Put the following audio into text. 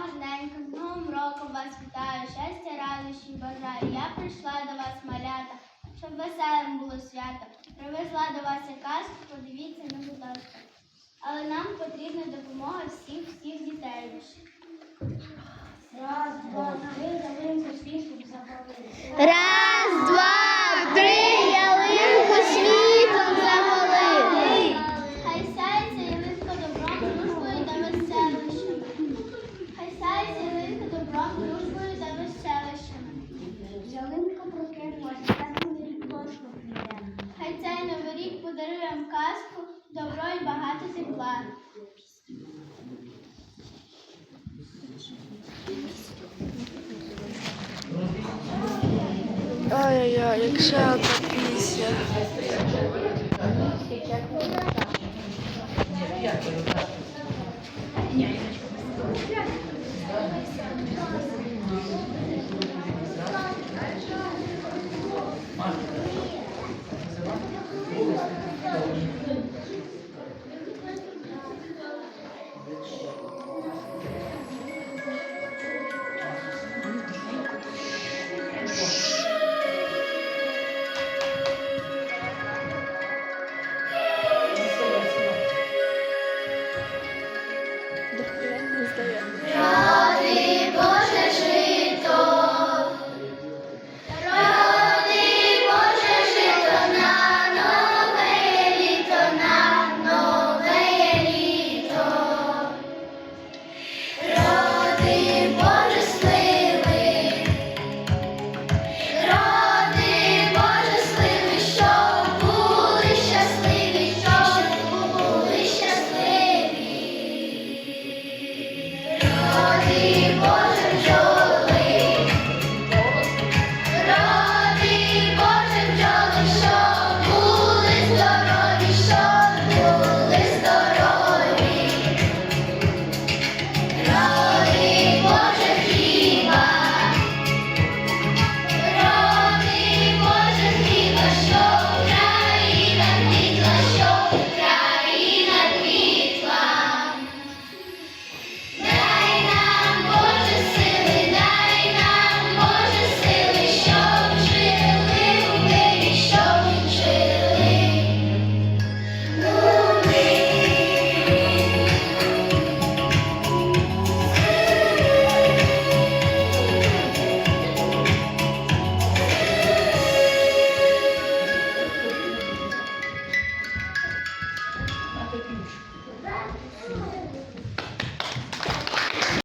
гарненька, з Новим роком вас вітаю, щастя, радощі бажаю. Я прийшла до вас, малята, щоб веселим було свято. Привезла до вас я подивіться, на ласка. Але нам потрібна допомога всіх всіх дітей. Раз, два, три, ялинку світлом запалили. Багато тепла. Ай-яй-яй, як ще одна пісня.